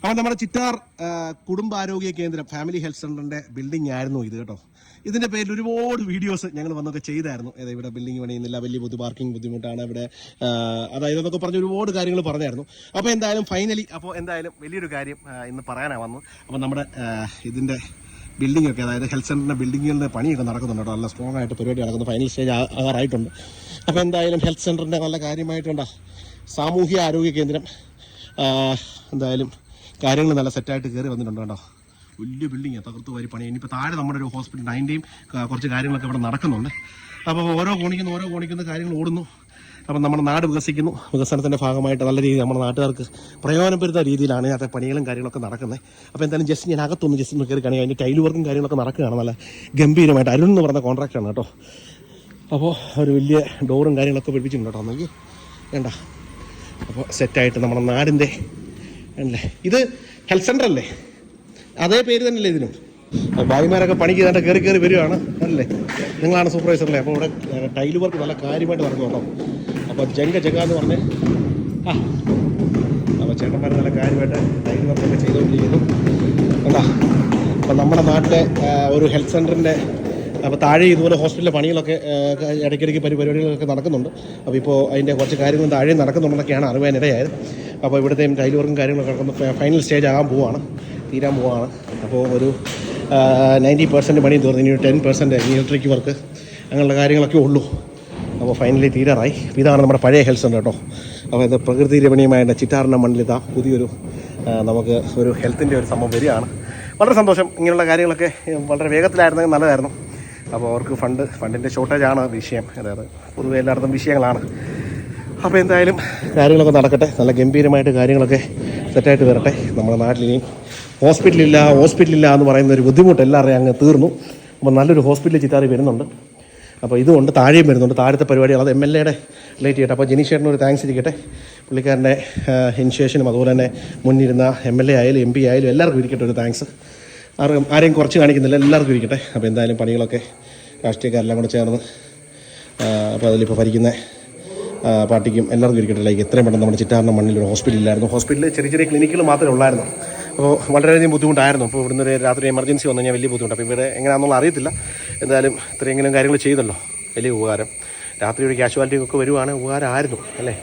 അപ്പോൾ നമ്മുടെ ചിറ്റാർ കുടുംബാരോഗ്യ കേന്ദ്രം ഫാമിലി ഹെൽത്ത് സെന്ററിന്റെ ബിൽഡിംഗ് ആയിരുന്നു ഇത് കേട്ടോ. ഇതിന്റെ പേരിൽ ഒരുപാട് വീഡിയോസ് ഞങ്ങൾ വന്നൊക്കെ ചെയ്തായിരുന്നു. അതായത് ഇവിടെ ബിൽഡിംഗ് പണിയുന്നില്ല വലിയ ബുദ്ധി പാർക്കിംഗ് ബുദ്ധിമുട്ടാണ് ഇവിടെ. അതായത് എന്നൊക്കെ പറഞ്ഞ് ഒരുപാട് കാര്യങ്ങൾ പറഞ്ഞായിരുന്നു. അപ്പോൾ എന്തായാലും ഫൈനലി അപ്പോൾ എന്തായാലും വലിയൊരു കാര്യം ഇന്ന് പറയാനാണ് വന്നു. അപ്പോൾ നമ്മുടെ ഇതിന്റെ ബിൽഡിംഗ് ഒക്കെ അതായത് ഹെൽത്ത് സെന്ററിന്റെ ബിൽഡിങ്ങുകളുടെ പണിയൊക്കെ നടക്കുന്നുണ്ട് കേട്ടോ. നല്ല സ്ട്രോങ് ആയിട്ട് പരിപാടി നടക്കുന്നു. ഫൈനൽ സ്റ്റേജ് ആറായിട്ടുണ്ട്. അപ്പോൾ എന്തായാലും ഹെൽത്ത് സെന്ററിന്റെ നല്ല കാര്യമായിട്ടുണ്ടോ. സാമൂഹ്യ ആരോഗ്യ കേന്ദ്രം എന്തായാലും കാര്യങ്ങൾ നല്ല സെറ്റായിട്ട് കയറി വന്നിട്ടുണ്ട് കേട്ടോ. വലിയ ബിൽഡിംഗ് തകർത്ത് വാരി പണി ഇനിയിപ്പോൾ താഴെ നമ്മുടെ ഒരു ഹോസ്പിറ്റൽ അതിന്റെയും കുറച്ച് കാര്യങ്ങളൊക്കെ ഇവിടെ നടക്കുന്നുണ്ട്. അപ്പോൾ ഓരോ കോണിക്കുന്ന ഓരോ കോണിക്കുന്ന കാര്യങ്ങൾ ഓടുന്നു. അപ്പം നമ്മുടെ നാട് വികസിക്കുന്നു. വികസനത്തിന്റെ ഭാഗമായിട്ട് നല്ല രീതിയിൽ നമ്മുടെ നാട്ടുകാർക്ക് പ്രയോജനപ്പെടുത്ത രീതിയിലാണ് അതിനകത്തെ പണികളും കാര്യങ്ങളൊക്കെ നടക്കുന്നത് അപ്പോൾ എന്തായാലും ജസ്റ്റ് ഞാൻ അകത്തൊന്ന് ജസ്റ്റ് ഒന്ന് കയറി കാണുക അതിന്റെ ടൈൽ വർക്കും കാര്യങ്ങളൊക്കെ നടക്കുകയാണ്. നല്ല ഗംഭീരമായിട്ട് അരുൺ എന്ന് പറഞ്ഞ കോൺട്രാക്റ്റാണ് കേട്ടോ. അപ്പോൾ ഒരു വലിയ ഡോറും കാര്യങ്ങളൊക്കെ പിടിപ്പിച്ചിട്ടുണ്ട് കേട്ടോ. ഒന്നെങ്കിൽ വേണ്ട. അപ്പോൾ സെറ്റായിട്ട് നമ്മുടെ നാടിന്റെ അല്ലേ? ഇത് ഹെൽത്ത് സെന്റർ അല്ലേ? അതേ പേര് തന്നെയല്ലേ ഇതിനും? ഭായിമാരൊക്കെ പണിക്ക് തന്നെ കയറി കയറി വരുവാണ്. അല്ലേ? നിങ്ങളാണ് സൂപ്പർവൈസർ അല്ലേ? അപ്പോൾ ഇവിടെ ടൈൽ വർക്ക് നല്ല കാര്യമായിട്ട് നടക്കും കേട്ടോ. അപ്പോൾ ജങ്ക ജങ്ക എന്ന് പറഞ്ഞ് ആ അപ്പോൾ ചേട്ടന്മാർ നല്ല കാര്യമായിട്ട് ടൈൽ വർക്കൊക്കെ ചെയ്തുകൊണ്ടിരിക്കുന്നു. എന്താ അപ്പോൾ നമ്മുടെ നാട്ടിലെ ഒരു ഹെൽത്ത് സെന്ററിന്റെ അപ്പോൾ താഴെ ഇതുപോലെ ഹോസ്പിറ്റലിലെ പണികളൊക്കെ ഇടയ്ക്കിടയ്ക്ക് പരിപാടികളൊക്കെ നടക്കുന്നുണ്ട്. അപ്പോൾ ഇപ്പോൾ അതിന്റെ കുറച്ച് കാര്യങ്ങൾ താഴെ നടക്കുന്നുണ്ടെന്നൊക്കെയാണ് അറിയാനിടയായത് അപ്പോൾ ഇവിടുത്തെയും ടൈൽ വർക്കും കാര്യങ്ങളൊക്കെ നടക്കുമ്പോൾ ഫൈനൽ സ്റ്റേജ് ആകാൻ പോവാണ്. തീരാൻ പോവാണ്. അപ്പോൾ ഒരു നയന്റി പെർസെന്റ് പണി തീർന്നു. ഇനി ടെൻ പെർസെന്റ് ഇലക്ട്രിക് വർക്ക് അങ്ങനെയുള്ള കാര്യങ്ങളൊക്കെ ഉള്ളൂ. അപ്പോൾ ഫൈനലി തീരാറായി. ഇതാണ് നമ്മുടെ പഴയ ഹെൽത്ത് സെന്റർ കേട്ടോ അപ്പോൾ ഇത് പ്രകൃതി രമണീയമായ ചിറ്റാറിന്റെ മണ്ണിലിതാ പുതിയൊരു നമുക്ക് ഒരു ഹെൽത്തിന്റെ ഒരു സംഭവം വരികയാണ്. വളരെ സന്തോഷം. ഇങ്ങനെയുള്ള കാര്യങ്ങളൊക്കെ വളരെ വേഗത്തിലായിരുന്നെങ്കിൽ നല്ലതായിരുന്നു. അപ്പോൾ അവർക്ക് ഫണ്ട് ഫണ്ടിന്റെ ഷോർട്ടേജാണ് വിഷയം. അതായത് പൊതുവെ എല്ലായിടത്തും വിഷയങ്ങളാണ്. അപ്പോൾ എന്തായാലും കാര്യങ്ങളൊക്കെ നടക്കട്ടെ. നല്ല ഗംഭീരമായിട്ട് കാര്യങ്ങളൊക്കെ സെറ്റായിട്ട് വരട്ടെ. നമ്മുടെ നാട്ടിൽ ഇനി ഹോസ്പിറ്റലില്ല ഹോസ്പിറ്റലില്ല എന്ന് പറയുന്ന ഒരു ബുദ്ധിമുട്ട് എല്ലാവരെയും അങ്ങ് തീർന്നു. അപ്പോൾ നല്ലൊരു ഹോസ്പിറ്റൽ ചിത്താറി വരുന്നുണ്ട്. അപ്പോൾ ഇതുകൊണ്ട് താഴെയും വരുന്നുണ്ട്. താഴത്തെ പരിപാടികൾ അത് എം എൽ എയുടെ റിലേറ്റ് ചെയ്യട്ടെ. അപ്പോൾ ചേട്ടന് ഒരു താങ്ക്സ് ഇരിക്കട്ടെ. പുള്ളിക്കാരന്റെ ഇനിഷ്യേഷനും അതുപോലെ തന്നെ മുന്നിരുന്ന എം എൽ എ ആയാലും എം പി ആയാലും എല്ലാവർക്കും ഇരിക്കട്ടെ ഒരു താങ്ക്സ് ആരും ആരെയും കുറച്ച് കാണിക്കുന്നില്ല. എല്ലാവർക്കും ഇരിക്കട്ടെ. അപ്പോൾ എന്തായാലും പണികളൊക്കെ രാഷ്ട്രീയക്കാരെല്ലാം കൂടെ ചേർന്ന് അപ്പോൾ അതിലിപ്പോൾ ഭരിക്കുന്ന ആ, പാർട്ടിക്കും എല്ലാവർക്കും ഇരിക്കട്ടെ. ലൈക്ക് എത്രയും പെട്ടെന്ന് നമ്മുടെ ചിറ്റാറിന്റെ മണ്ണിൽ ഒരു ഹോസ്പിറ്റലില്ലായിരുന്നു ഹോസ്പിറ്റലിൽ ചെറിയ ചെറിയ ക്ലിനിക്കുകൾ മാത്രമേ ഉള്ളായിരുന്നു. അപ്പോൾ വളരെയധികം ബുദ്ധിമുട്ടായിരുന്നു. അപ്പോൾ ഇവിടുന്ന് ഒരു രാത്രി എമർജൻസി വന്നു കഴിഞ്ഞാൽ വലിയ ബുദ്ധിമുട്ട്. അപ്പോൾ ഇവിടെ എങ്ങനെയാണെന്നുള്ള അറിയത്തില്ല. എന്തായാലും ഇത്രയെങ്കിലും കാര്യങ്ങൾ ചെയ്തല്ലോ വലിയ ഉപകാരം. രാത്രി ഒരു കാഷ്വാലിറ്റി ഒക്കെ വരുവാണെങ്കിൽ ഉപകാരമായിരുന്നു അല്ലേ?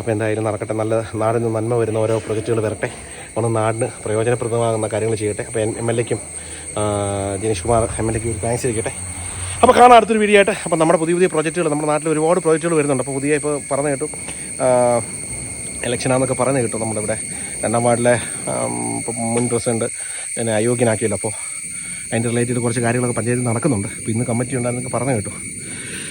അപ്പോൾ എന്തായാലും നടക്കട്ടെ. നല്ല നാടിന് നന്മ വരുന്ന ഓരോ പ്രൊജക്റ്റുകൾ വരട്ടെ. ഒന്ന് നാടിന് പ്രയോജനപ്രദമാകുന്ന കാര്യങ്ങൾ ചെയ്യട്ടെ. അപ്പോൾ എം എൽ എക്കും ദിനേഷ് കുമാർ എം എൽ എക്കും ഒരു താങ്ക്സ് ഇരിക്കട്ടെ. അപ്പോൾ കാണാം അടുത്തൊരു വീഡിയോ ആയിട്ട്. അപ്പോൾ നമ്മുടെ പുതിയ പുതിയ പ്രോജക്റ്റുകൾ നമ്മുടെ നാട്ടിൽ ഒരുപാട് പ്രോജക്റ്റുകൾ വരുന്നുണ്ട്. അപ്പോൾ പുതിയ ഇപ്പോൾ പറഞ്ഞു കേട്ടു. ഇലക്ഷനാന്നൊക്കെ പറഞ്ഞു കേട്ടു നമ്മളിവിടെ. രണ്ടാം വാർഡിലെ മുൻ പ്രസിഡന്റ് എന്നെ അയോഗ്യനാക്കിയല്ലോ. അപ്പോൾ അതിന്റെ റിലേറ്റഡ് കുറച്ച് കാര്യങ്ങളൊക്കെ പഞ്ചായത്തിൽ നടക്കുന്നുണ്ട്. അപ്പോൾ ഇന്ന് കമ്മിറ്റി ഉണ്ടായിരുന്നൊക്കെ പറഞ്ഞു കേട്ടു.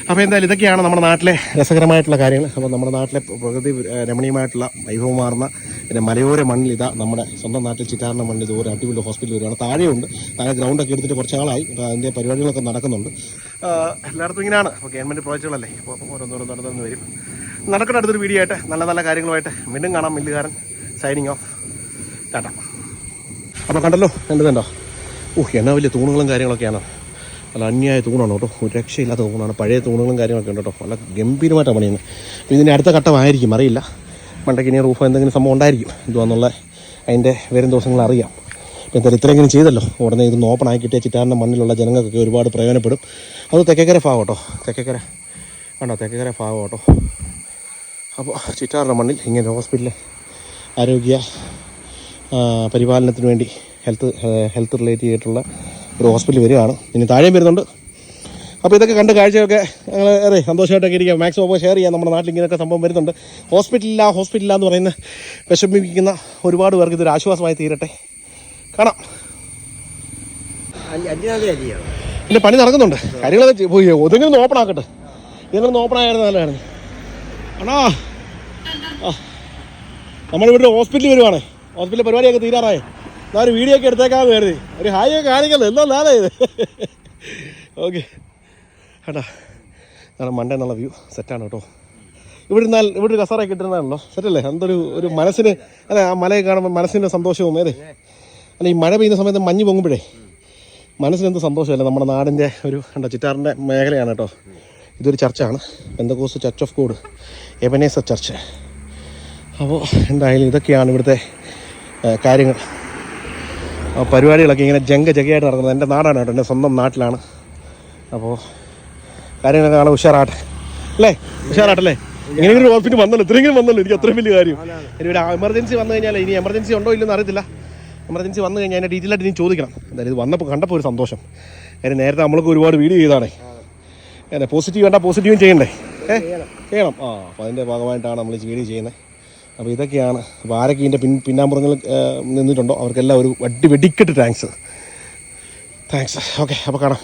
അപ്പോൾ എന്തായാലും ഇതൊക്കെയാണ് നമ്മുടെ നാട്ടിലെ രസകരമായിട്ടുള്ള കാര്യങ്ങൾ. അപ്പോൾ നമ്മുടെ നാട്ടിലെ പ്രകൃതി രമണീയമായിട്ടുള്ള വൈഭവമാർന്ന പിന്നെ മലയോര മണ്ണിൽ ഇതാ നമ്മുടെ സ്വന്തം നാട്ടിൽ ചിറ്റാറിന്റെ മണ്ണിൽ ഇതുപോലെ അടിപൊളി ഹോസ്പിറ്റൽ വരികയാണ്. താഴെയുണ്ട്. താഴെ ഗ്രൗണ്ടൊക്കെ എടുത്തിട്ട് കുറച്ച് ആളായി അതിന്റെ പരിപാടികളൊക്കെ നടക്കുന്നുണ്ട്. എല്ലായിടത്തും ഇങ്ങനെയാണ്. അപ്പോൾ ഗവൺമെന്റ് പ്രോജക്റ്റുകളല്ലേ അപ്പോൾ ഓരോന്നോരോന്ന് നടന്നു വരും. നടക്കുന്ന അടുത്തൊരു വീഡിയോ ആയിട്ട്. നല്ല നല്ല കാര്യങ്ങളുമായിട്ട്. വീണ്ടും കാണാം മില്ലുകാരൻ. Signing off Tata. അപ്പോൾ കണ്ടല്ലോ കണ്ടതുണ്ടോ ഓ എന്നാ വലിയ തൂണുകളും കാര്യങ്ങളൊക്കെയാണ്. നല്ല അന്യായ തൂണാണ് കേട്ടോ. ഒരു രക്ഷയില്ലാത്ത തൂണാണ്. പഴയ തൂണുകളും കാര്യങ്ങളൊക്കെ ഉണ്ട് കേട്ടോ. നല്ല ഗംഭീരമായിട്ടാണ് പണിയുന്നത്. അപ്പോൾ ഇതിന്റെ അടുത്ത ഘട്ടമായിരിക്കും അറിയില്ല. മണ്ടയ്ക്ക് ഇനി റൂഫ് എന്തെങ്കിലും സംഭവം ഉണ്ടായിരിക്കും. എന്തുവാന്നുള്ള അതിന്റെ വരും ദിവസങ്ങൾ അറിയാം. എന്തായാലും ഇത്രയെങ്കിലും ചെയ്തല്ലോ. ഉടനെ ഇതൊന്ന് ഓപ്പൺ ആക്കി കിട്ടിയ ചിറ്റാറിന്റെ മണ്ണിലുള്ള ജനങ്ങൾക്കൊക്കെ ഒരുപാട് പ്രയോജനപ്പെടും. അത് തെക്കേക്കര ഭാഗം കേട്ടോ. തെക്കേക്കര. വേണ്ട തെക്കേക്കര ഭാഗം കേട്ടോ. അപ്പോൾ ചിറ്റാറിന്റെ മണ്ണിൽ ഇങ്ങനെ ഹോസ്പിറ്റലിൽ ആരോഗ്യ പരിപാലനത്തിന് വേണ്ടി ഹെൽത്ത് ഹെൽത്ത് റിലേറ്റ് ചെയ്തിട്ടുള്ള ഒരു ഹോസ്പിറ്റൽ വരികയാണ്. ഇനി താഴെയും വരുന്നുണ്ട്. അപ്പോൾ ഇതൊക്കെ കണ്ട് കാഴ്ചയൊക്കെ ഞങ്ങൾ അതെ സന്തോഷമായിട്ടൊക്കെ ഇരിക്കുക മാക്സിമം അപ്പോൾ ഷെയർ ചെയ്യാം. നമ്മുടെ നാട്ടിൽ ഇങ്ങനെയൊക്കെ സംഭവം വരുന്നുണ്ട്. ഹോസ്പിറ്റലില്ല ഹോസ്പിറ്റലില്ല എന്ന് പറയുന്ന വിഷമിപ്പിക്കുന്ന ഒരുപാട് പേർക്ക് ഇതൊരു ആശ്വാസമായി തീരട്ടെ. കാണാം. പിന്നെ പണി നടക്കുന്നുണ്ട്. കാര്യങ്ങളൊക്കെ പോയി ഒതെങ്കിലും ഓപ്പൺ ആക്കട്ടെ. ഇതെങ്കിലും ഓപ്പൺ ആയിരുന്നു നല്ലതാണ്. ആണോ ആ നമ്മളിവിടെ ഒരു ഹോസ്പിറ്റലിൽ വരുവാണ്. ഹോസ്പിറ്റലിൽ പരിപാടിയൊക്കെ തീരാറായി. ഞാൻ ഒരു വീഡിയോ ഒക്കെ എടുത്തേക്കാൻ കരുതി. ഒരു ഹായ് ഒക്കെ കാണിക്കല്ലോ? എന്തോ നാളെ ഇത്? ഓക്കെ കേട്ടാ നല്ല മണ്ടേ എന്നുള്ള വ്യൂ സെറ്റാണ് കേട്ടോ. ഇവിടെ ഇരുന്നാൽ ഇവിടെ ഒരു കസാറൊക്കെ ഇട്ടിരുന്നാണല്ലോ സെറ്റല്ലേ എന്തൊരു ഒരു മനസ്സിന് അല്ലെ ആ മലയെ കാണുമ്പോൾ മനസ്സിന്റെ സന്തോഷവും ഏതെ? അല്ല ഈ മഴ പെയ്യുന്ന സമയത്ത് മഞ്ഞ് പൊങ്ങുമ്പോഴേ മനസ്സിനെന്ത് സന്തോഷമല്ലേ? നമ്മുടെ നാടിന്റെ ഒരു കണ്ടോ ചിറ്റാറിന്റെ മേഖലയാണ് കേട്ടോ. ഇതൊരു ചർച്ചാണ് ബന്ധക്കോസ് church of God Ebenezer church അപ്പോൾ എന്തായാലും ഇതൊക്കെയാണ് ഇവിടുത്തെ കാര്യങ്ങൾ. പരിപാടികളൊക്കെ ഇങ്ങനെ ജങ്ക ജഗയായിട്ട് നടക്കുന്നത്. എന്റെ നാടാണ് കേട്ടോ എന്റെ സ്വന്തം നാട്ടിലാണ്. അപ്പോൾ കാര്യങ്ങളൊക്കെ കാണാൻ ഉഷാറാട്ടെ അല്ലേ? ഉഷാറാട്ടല്ലേ ഇങ്ങനെ ഒരു ഹോസ്പിറ്റൽ വന്നല്ലോ ഇത്രയെങ്കിലും വന്നല്ലോ എനിക്ക് അത്രയും വലിയ കാര്യം. ഇനി ഒരു എമർജൻസി വന്നു കഴിഞ്ഞാൽ ഇനി എമർജൻസി ഉണ്ടോ ഇല്ലെന്ന് അറിയത്തില്ല. എമർജൻസി വന്നു കഴിഞ്ഞാൽ അതിന്റെ ഡീറ്റെയിൽ ആയിട്ട് ഇനി ചോദിക്കണം. എന്തായാലും ഇത് വന്നപ്പോൾ കണ്ടപ്പോൾ ഒരു സന്തോഷം. കാര്യം നേരത്തെ നമ്മൾക്ക് ഒരുപാട് വീഡിയോ ചെയ്താണേ അതെ പോസിറ്റീവ് വേണ്ട പോസിറ്റീവും ചെയ്യണ്ടേ? ഏ? ചെയ്യണം. ആ അപ്പോൾ അതിന്റെ ഭാഗമായിട്ടാണ് നമ്മൾ ഈ വീഡിയോ ചെയ്യുന്നത് അപ്പോൾ ഇതൊക്കെയാണ്. അപ്പോൾ ആരൊക്കെ ഇതിന്റെ പിൻ പിന്നാമ്പുറങ്ങൾ നിന്നിട്ടുണ്ടോ? അവർക്കെല്ലാം ഒരു വടി വെടിക്കെട്ട് താങ്ക്സ് താങ്ക്സ് ഓക്കെ അപ്പോൾ കാണാം.